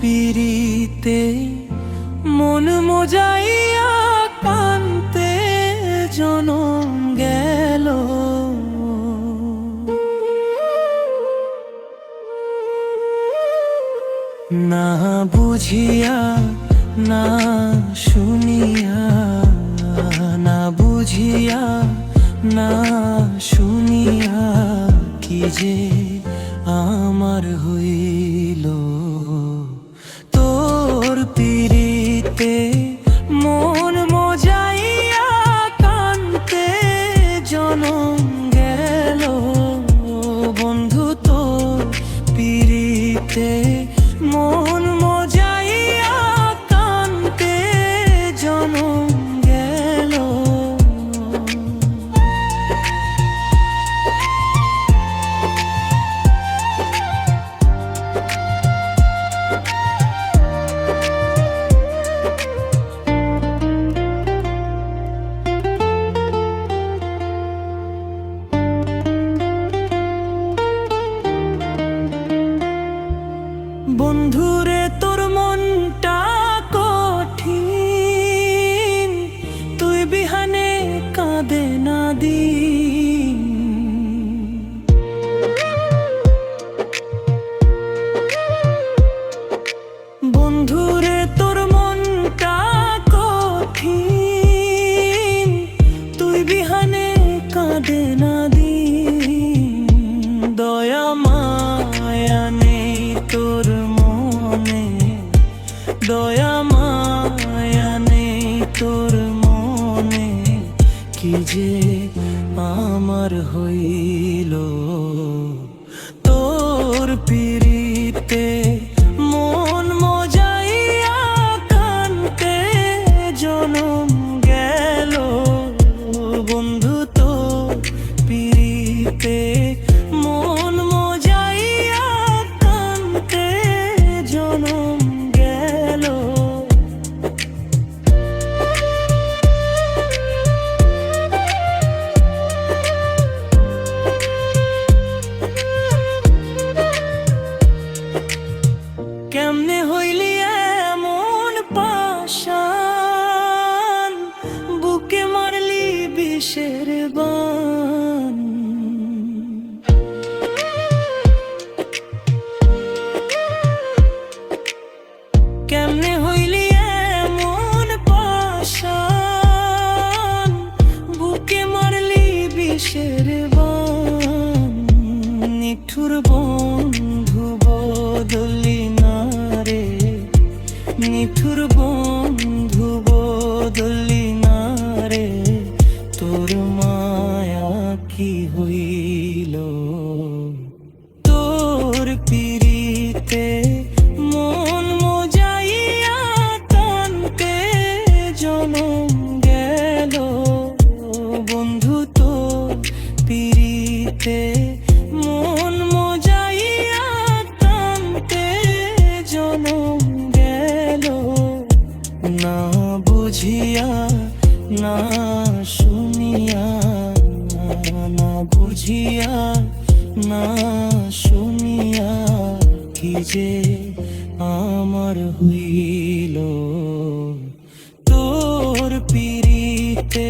পিরিতে মন মজাইয়া কান্তে জনম গেল। না বুঝিয়া, না শুনিয়া, না বুঝিয়া, না শুনিয়া, কি যে আমার হই তুই কাঁদে না দিন। বন্ধুরে, তোর মনটা কঠিন। তুই বিহানে কাঁদে না দয়া মায়া তোর মনে। দয়া মায়া নেই তোর কি যে আমার হইল। কেমনে হইলি এমন পাশান বুকে মারলি বিষের বান কেমনে হইলি এমন পাশান বুকে মারলি বিষের বান নিঠুর বন্ধু নিঠুর বুঝিয়া না শুনিয়া কি যে আমার হইল। তোর পিড়িতে